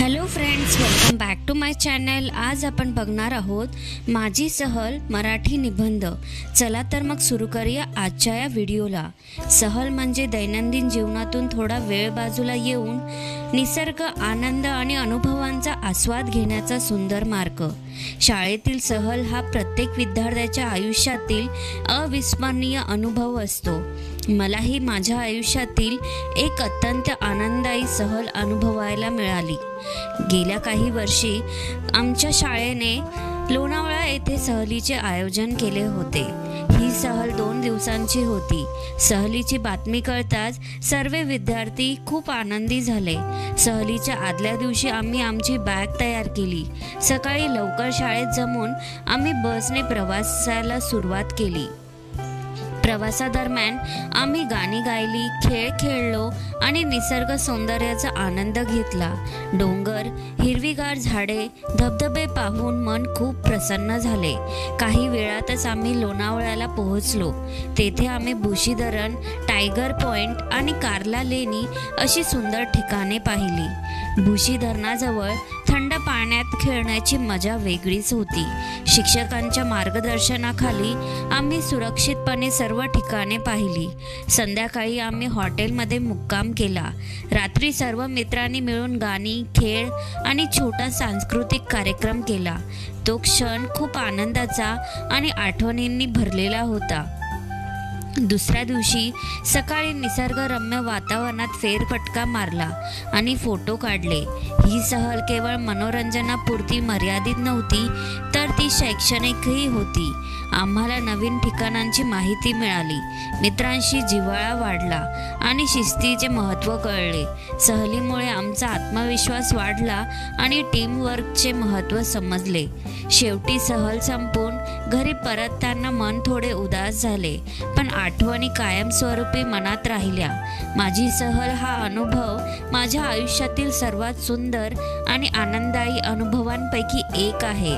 Hello friends welcome back to my channel आज आपण बघणार आहोत माझी सहल मराठी निबंध. चला तर मग सुरू करूया आजच्या या व्हिडिओला. सहल म्हणजे दैनंदिन जीवनातून थोडा वेळ बाजूला येऊन निसर्ग आनंद आणि अनुभवांचा आस्वाद घेण्याचा सुंदर मार्ग. शाळेतील सहल हा प्रत्येक विद्यार्थ्याच्या आयुष्यातील अविस्मरणीय अनुभव असतो. मलाही माझ्या आयुष्यातील एक अत्यंत आनंददायी सहल अनुभवायला मिळाली. गेल्या काही वर्षी आमच्या शाळेने लोणावळा येथे सहलीचे आयोजन केले होते. ही सहल दोन दिवसांची होती. सहलीची बातमी कळताच सर्व विद्यार्थी खूप आनंदी झाले. सहलीच्या आदल्या दिवशी आम्ही आमची बॅग तयार केली. सकाळी लवकर शाळेत जमून आम्ही बसने प्रवासाला सुरुवात केली. प्रवासादरम्यान आम्ही गाणी गायली खेळ खेळलो आणि निसर्ग सौंदर्याचा आनंद घेतला. डोंगर हिरवीगार झाडे धबधबे पाहून मन खूप प्रसन्न झाले. काही वेळातच आम्ही लोणावळ्याला पोहोचलो. तेथे आम्ही बुशीधरण टायगर पॉइंट आणि कार्ला लेणी अशी सुंदर ठिकाणे पाहिली. भुशी धरणाजवळ थंड पाण्यात खेळण्याची मजा वेगळीच होती. शिक्षकांच्या मार्गदर्शनाखाली आम्ही सुरक्षितपणे सर्व ठिकाणे पाहिली. संध्याकाळी आम्ही हॉटेलमध्ये मुक्काम केला. रात्री सर्व मित्रांनी मिळून गाणी खेळ आणि छोटा सांस्कृतिक कार्यक्रम केला. तो क्षण खूप आनंदाचा आणि आठवणींनी भरलेला होता. दुसऱ्या दिवशी सकाळी निसर्गरम्य वातावरणात फेरफटका मारला आणि फोटो काढले. ही सहल केवळ मनोरंजनापुरती मर्यादित नव्हती तर ती शैक्षणिकही होती. आम्हाला नवीन ठिकाणांची माहिती मिळाली. मित्रांशी जिव्हाळा वाढला आणि शिस्तीचे महत्त्व कळले. सहलीमुळे आमचा आत्मविश्वास वाढला आणि टीमवर्कचे महत्त्व समजले. शेवटी सहल संपून घरी परतताना मन थोडे उदास झाले पण आठवणी कायमस्वरूपी मनात राहिल्या. माझी सहल हा अनुभव माझ्या आयुष्यातील सर्वात सुंदर आणि आनंददायी अनुभवांपैकी एक आहे.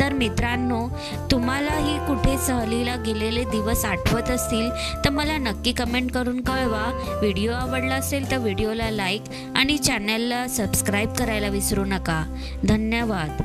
तर मित्रांनो तुम्हालाही कुठे सहलीला गेलेले दिवस आठवत असतील तर मला नक्की कमेंट करून कळवा. व्हिडिओ आवडला असेल तर व्हिडिओला लाईक आणि चॅनलला सबस्क्राईब करायला विसरू नका. धन्यवाद.